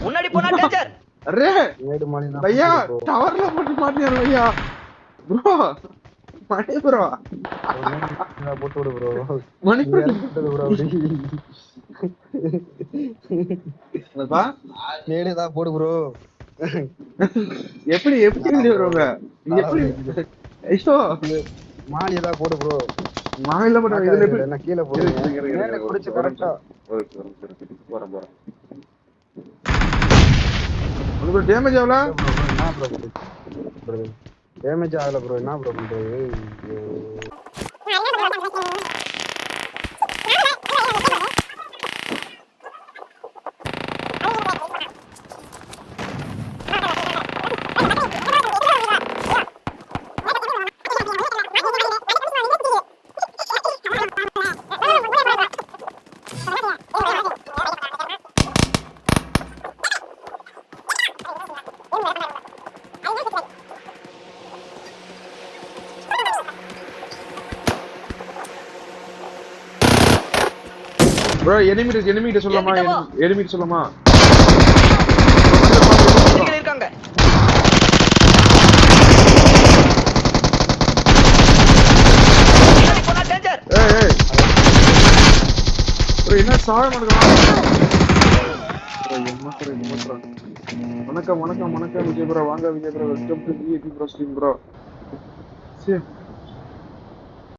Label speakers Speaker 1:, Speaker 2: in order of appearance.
Speaker 1: முன்னாடி போனா danger
Speaker 2: array
Speaker 3: ஏடு மணி
Speaker 2: பையா டவர்ல போட்டு மாட்டியாரு பையா. ப்ரோ மணி ப்ரோ
Speaker 3: போட்டு விடு ப்ரோ
Speaker 2: மணி ப்ரோ
Speaker 3: ப்ரோ
Speaker 2: பா
Speaker 3: நேடு தான் போடு ப்ரோ
Speaker 2: எப்படி எப்படி நீங்க எப்படி? ஐயோ.
Speaker 3: மாலி தான் போடு ப்ரோ
Speaker 2: மாவில போட இதுல எப்படி?
Speaker 3: என்ன கீழே நேடு குடிச்சு கரெக்டா
Speaker 2: போறேன் போறேன். ப்ரோ டேமேஜ் ஆகல
Speaker 3: என்ன ப்ரோ டேமேஜ் ஆகல ப்ரோ என்ன ப்ரோ பண்றது ஐயோ.
Speaker 2: ப்ரோ எனிமி எனிமி கிட்ட
Speaker 1: வா.
Speaker 2: எனிமி கிட்ட
Speaker 1: எதிரிகள் இருக்காங்க
Speaker 2: ஏய் ஏய். ப்ரோ என்ன சாக வணக்கம் வணக்கம் வணக்கம் விஜய் ப்ரோ வாங்க Vijay bro welcome to bro stream bro சரி